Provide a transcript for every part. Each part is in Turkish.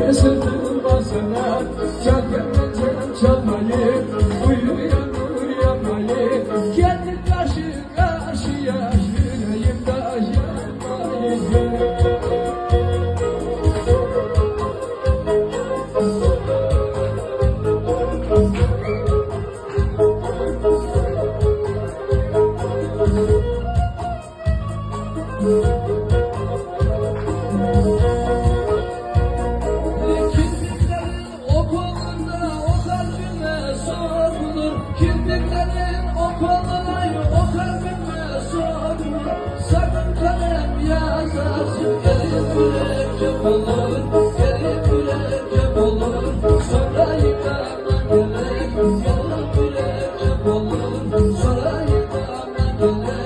beni sırtılmasına Çal gelmeyeceğim çalmayı Uyuyan uyuyamayı Kendi karşı karşıya Yüreğim dayanmayı mürekkep olur gerek Gelip mürekkep olur Sonra yıkama gerek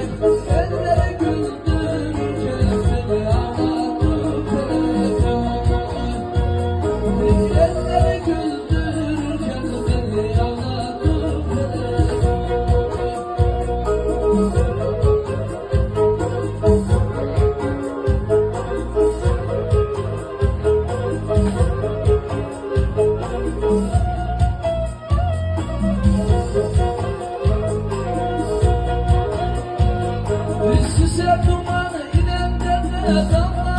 Üstüse dumanı inen deme damlatıyor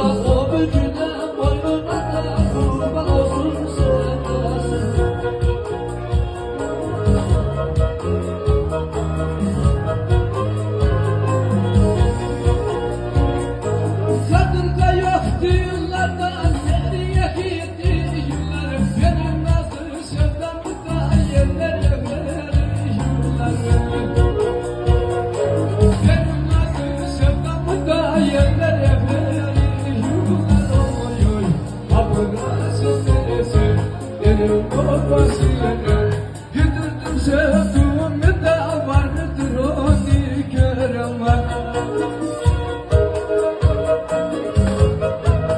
da o bükülen boynuna da kurban olsun sevdası Kadırga Yedirdin sevdim